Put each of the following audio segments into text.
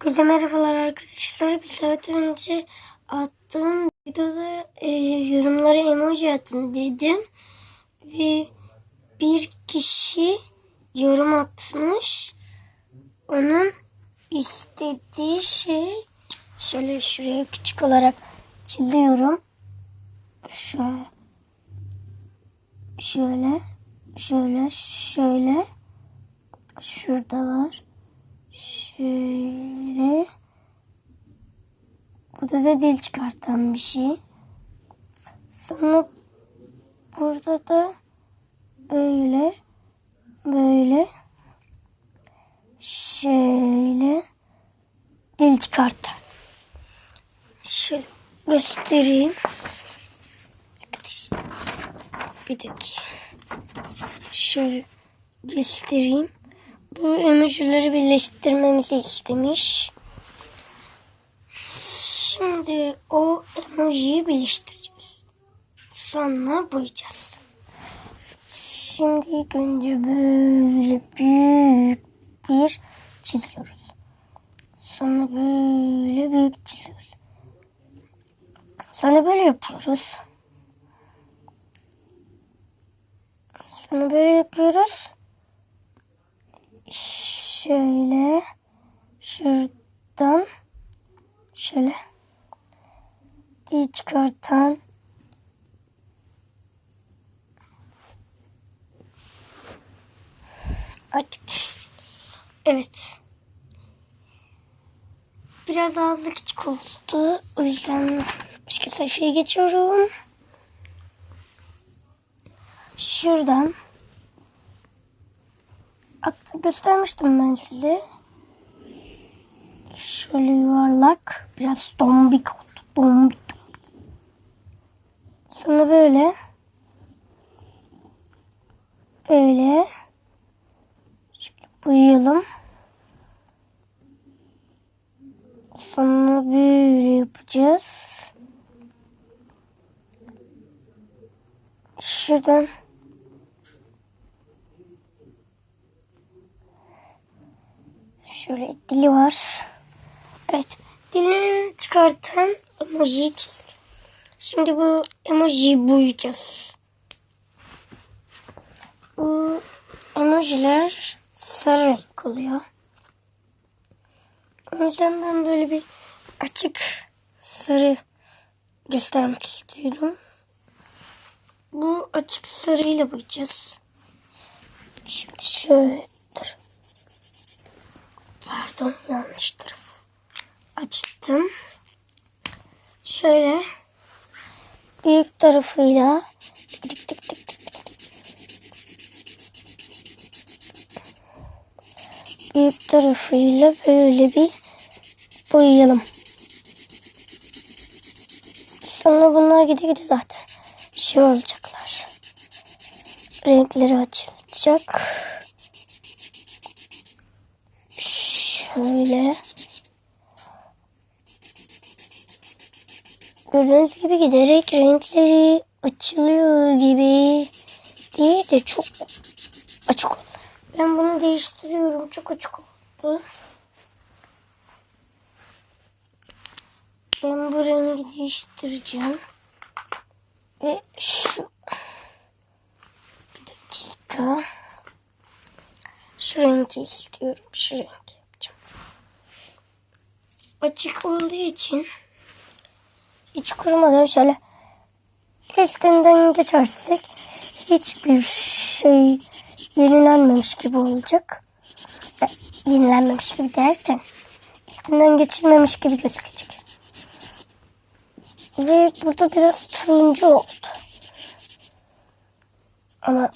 Herkese merhabalar arkadaşlar. Bir saat önce attığım videoda e, yorumlara emoji atın dedim. Ve bir kişi yorum atmış. Onun istediği şey şöyle şuraya küçük olarak çiziyorum. Şöyle şöyle şöyle şöyle şurada var. Şöyle. Burada da dil çıkartan bir şey. Sonra burada da böyle böyle şöyle dil çıkartan. Şöyle göstereyim. Bir dakika. Şöyle göstereyim. Bu emojileri birleştirmemizi istemiş. Şimdi o emojiyi birleştireceğiz. Sonra boyayacağız. Şimdi önce böyle bir çiziyoruz. Sonra böyle büyük çiziyoruz. Sonra böyle yapıyoruz. Sonra böyle yapıyoruz şöyle şuradan şöyle diye çıkartan evet biraz ağzı küçük oldu o yüzden başka sayfaya geçiyorum şuradan Hatta göstermiştim ben size. Şöyle yuvarlak. Biraz dombik oldu. Dombik. Sonra böyle. Böyle. Şöyle boyayalım. Sonra böyle yapacağız. Şuradan Şöyle dili var. Evet. Dilini çıkartan emoji çizdik. Şimdi bu emojiyi boyayacağız. Bu emojiler sarı renk oluyor. O yüzden ben böyle bir açık sarı göstermek istiyorum. Bu açık sarıyla boyayacağız. Şimdi şöyle dur. Pardon yanlış taraf. Açtım. Şöyle büyük tarafıyla tık tık tık tık tık büyük tarafıyla böyle bir boyayalım. Sonra bunlar gide gide zaten şey olacaklar. Renkleri açılacak. Şöyle. Gördüğünüz gibi giderek renkleri açılıyor gibi değil de çok açık oldu. Ben bunu değiştiriyorum. Çok açık oldu. Ben bu rengi değiştireceğim. Ve şu bir dakika. Şu rengi istiyorum. Şu rengi yapacağım. Açık olduğu için hiç kurumadan şöyle üstünden geçersek hiçbir şey yenilenmemiş gibi olacak. E, yenilenmemiş gibi derken üstünden geçilmemiş gibi gözükecek. Ve burada biraz turuncu oldu. Ama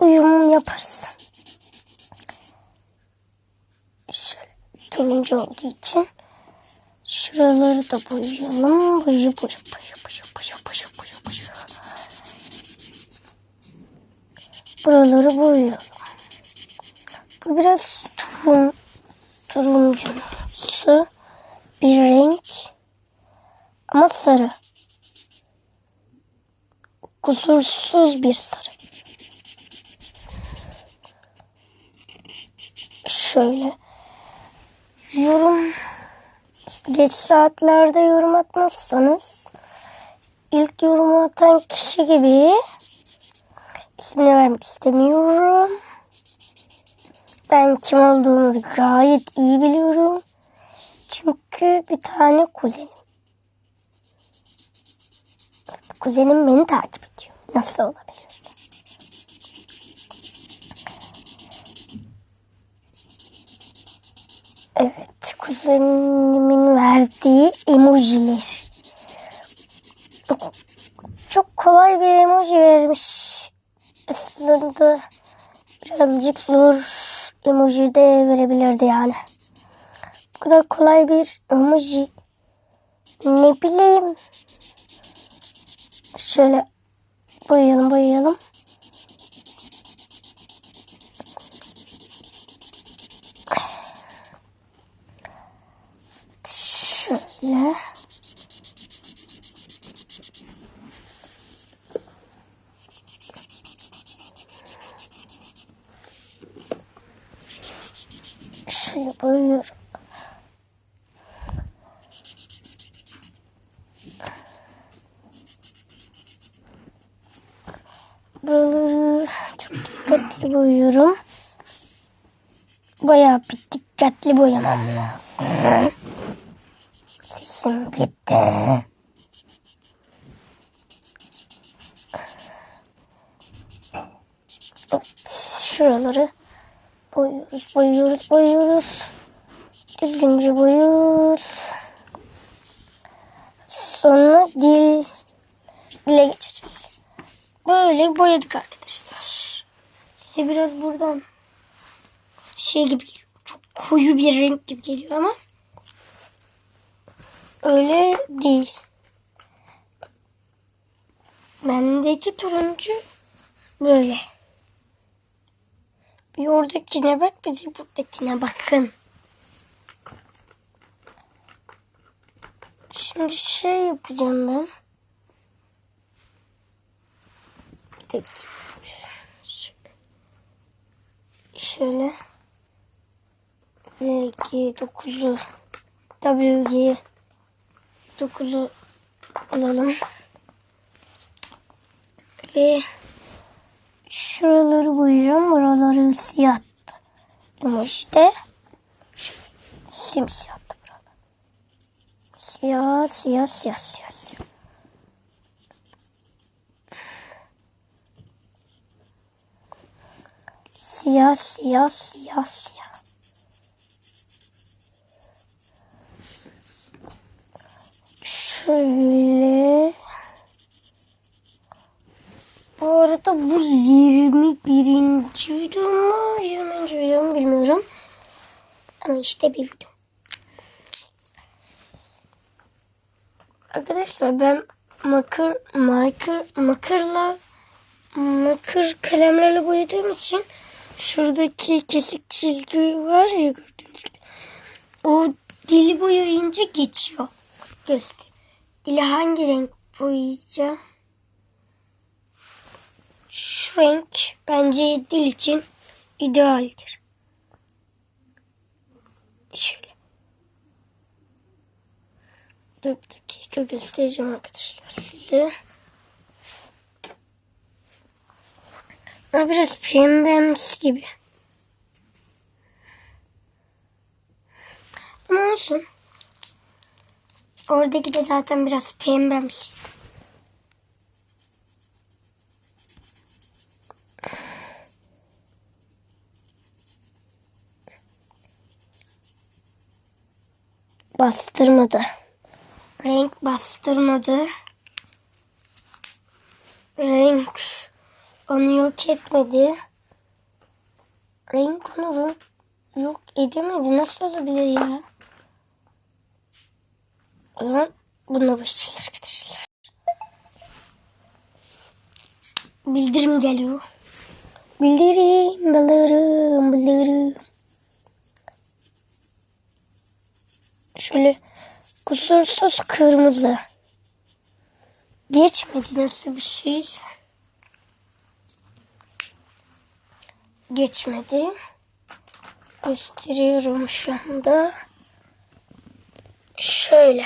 uyumum yaparız. Şöyle turuncu olduğu için şuraları da boyayalım. Boyu boyu boyu boyu boyu boyu boyu boyu. Buraları boyayalım. Bu biraz turun, turuncumsu bir renk. Ama sarı. Kusursuz bir sarı. Şöyle yorum geç saatlerde yorum atmazsanız ilk yorumu atan kişi gibi ismini vermek istemiyorum. Ben kim olduğunu gayet iyi biliyorum. Çünkü bir tane kuzenim. Kuzenim beni takip ediyor. Nasıl olabilir? Evet, kuzenimin verdiği emojiler. Çok, kolay bir emoji vermiş. Aslında birazcık zor emoji de verebilirdi yani. Bu kadar kolay bir emoji. Ne bileyim. Şöyle boyayalım boyayalım. Şöyle. Şöyle boyuyorum. Buraları çok dikkatli boyuyorum. Bayağı bir dikkatli boyamam lazım. Sesim gitti. Şuraları boyuyoruz, boyuyoruz, boyuyoruz. Düzgünce boyuyoruz. Sonra dil, dile geçeceğiz. Böyle boyadık arkadaşlar. Size biraz buradan şey gibi geliyor. Çok koyu bir renk gibi geliyor ama öyle değil. Bendeki turuncu böyle. Bir oradakine bak bir de buradakine bakın. Şimdi şey yapacağım ben. Bir dakika. Şöyle. VG 9'u WG 9'u alalım. Ve şuraları boyayacağım. Buraları siyah emojide. Simsiyah da buralar. Siyah, siyah, siyah, siyah, siyah. Siyah, siyah, siyah, siyah. Şöyle. Bu arada bu 21. video mu? 20. video mu bilmiyorum. Ama işte bir video. Arkadaşlar ben makır, marker, makırla makır kalemlerle boyadığım için şuradaki kesik çizgi var ya gördüğünüz gibi. O dili boyayınca geçiyor. Göster. Dili hangi renk boyayacağım? Şu renk bence dil için idealdir. Şöyle. Dur bir dakika göstereceğim arkadaşlar size. Biraz pembemsi gibi. Ama olsun. Oradaki de zaten biraz pembemsi. Bastırmadı. Renk bastırmadı. Renk onu yok etmedi. Renk onu yok edemedi. Nasıl olabilir ya? O zaman bununla başlayacağız arkadaşlar. Bildirim geliyor. Bildirim, bildirim, bildirim. Şöyle kusursuz kırmızı. Geçmedi nasıl bir şey? Geçmedi. Gösteriyorum şu anda. şöyle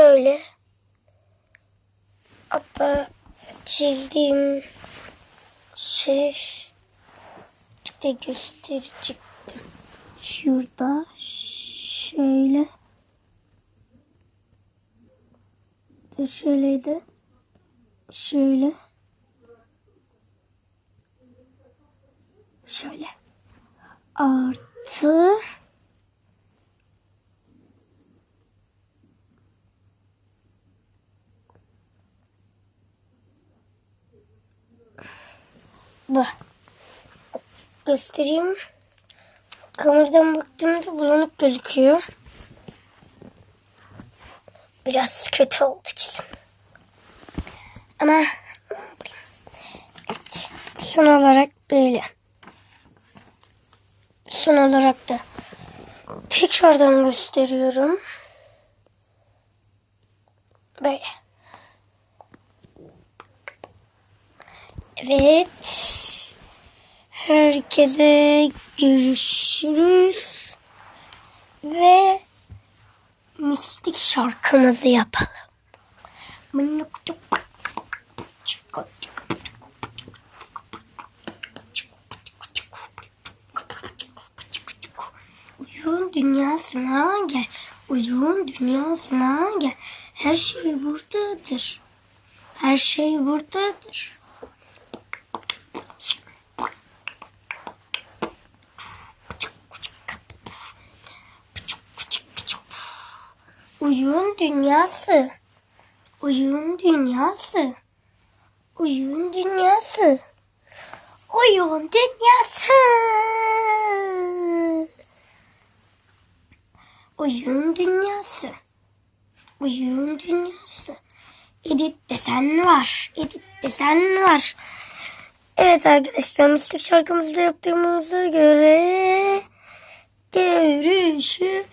şöyle hatta çizdiğim şey de gösterecektim. Şurada şöyle de şöyleydi. Şöyle. Şöyle. Artı bu. Göstereyim. Kameradan baktığımda bulanık gözüküyor. Biraz kötü oldu çizim. Ama evet, son olarak böyle. Son olarak da tekrardan gösteriyorum. Böyle. Evet. Herkese görüşürüz. Ve mistik şarkımızı yapalım. Uyuğun dünyasına gel. Uyuğun dünyasına gel. Her şey buradadır. Her şey buradadır. Uyuğun dünyası. Uyuğun dünyası. Uyuğun dünyası. Oyun dünyası. Oyun dünyası. Oyun dünyası. Edit desen var. Edit desen var. Evet arkadaşlar mistik şarkımızı da yaptığımıza göre görüşürüz.